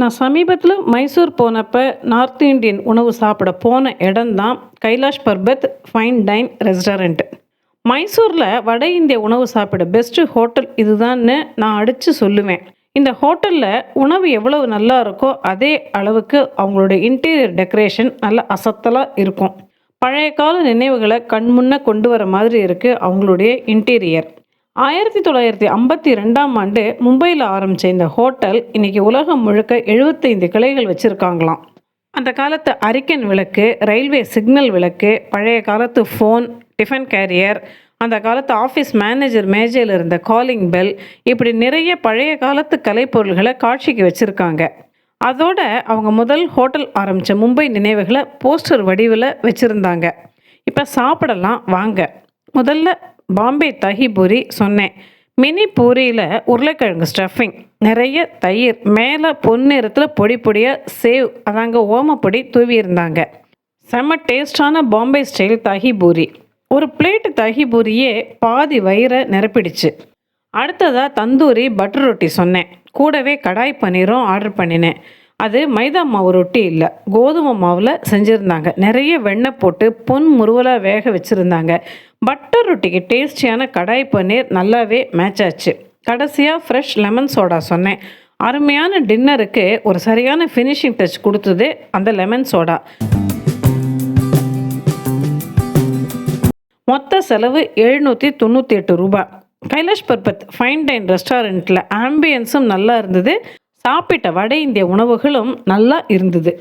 நான் சமீபத்தில் மைசூர் போனப்போ நார்த் இந்தியன் உணவு சாப்பிட போன இடம்தான் Kailash Parbat fine dine restaurant. மைசூரில் வட இந்திய உணவு சாப்பிட பெஸ்ட்டு ஹோட்டல் இதுதான்னு நான் அடித்து சொல்லுவேன். இந்த ஹோட்டலில் உணவு எவ்வளவு நல்லா இருக்கோ அதே அளவுக்கு அவங்களோட இன்டீரியர் டெக்கரேஷன் நல்ல அசத்தலாக இருக்கும். பழைய கால நினைவுகளை கண்முன்ன கொண்டு வர மாதிரி இருக்குது அவங்களுடைய இன்டீரியர் ஆயிரத்தி தொள்ளாயிரத்தி ஐம்பத்தி ரெண்டாம் ஆண்டு மும்பையில் ஆரம்பித்த இந்த ஹோட்டல் இன்னைக்கு உலகம் முழுக்க எழுபத்தைந்து கிளைகள் வச்சுருக்காங்களாம். அந்த காலத்து அரிக்கன் விளக்கு ரயில்வே சிக்னல் விளக்கு பழைய காலத்து ஃபோன் டிஃபன் கேரியர் அந்த காலத்து ஆஃபீஸ் மேனேஜர் மேஜையில் இருந்த காலிங் பெல் இப்படி நிறைய பழைய காலத்து கலைப்பொருள்களை காட்சிக்கு வச்சுருக்காங்க. அதோட அவங்க முதல் ஹோட்டல் ஆரம்பித்த மும்பை நினைவுகளை போஸ்டர் வடிவில் வச்சுருந்தாங்க. இப்போ சாப்பிடலாம் வாங்க. முதல்ல பாம்பே தஹி பூரி சொன்னேன். மினி பூரியில் உருளைக்கிழங்கு ஸ்டஃபிங் நிறைய தயிர் மேலே பொன்னிறத்தில் பொடி பொடியாக சேவ் அதாங்க ஓமப்பொடி தூவியிருந்தாங்க. செம்ம டேஸ்டான பாம்பே ஸ்டைல் தஹி பூரி. ஒரு பிளேட்டு தஹி பூரியே பாதி வயிறை நிரப்பிடுச்சு. அடுத்ததாக தந்தூரி பட்டர் ரொட்டி சொன்னேன். கூடவே கடாய் பன்னீரும் ஆர்டர் பண்ணினேன். அது மைதா மாவு ரொட்டி இல்லை கோதுமை மாவில் செஞ்சுருந்தாங்க. நிறைய வெண்ணெய் போட்டு பொன் முருவலாக வேக வச்சுருந்தாங்க. பட்டர் ரொட்டிக்கு டேஸ்டியான கடாய் பன்னீர் நல்லாவே மேட்ச் ஆச்சு. கடைசியாக ஃப்ரெஷ் லெமன் சோடா சொன்னேன். அருமையான டின்னருக்கு ஒரு சரியான ஃபினிஷிங் டச் கொடுத்தது அந்த லெமன் சோடா மொத்த செலவு எழுநூற்றி தொண்ணூற்றி எட்டு ரூபாய். கைலாஷ் பர்பத் ஃபைன் டைன் ரெஸ்டாரண்ட்டில் ஆம்பியன்ஸும் நல்லா இருந்தது. சாப்பிட்ட வட இந்திய உணவுகளும் நல்லா இருந்தது.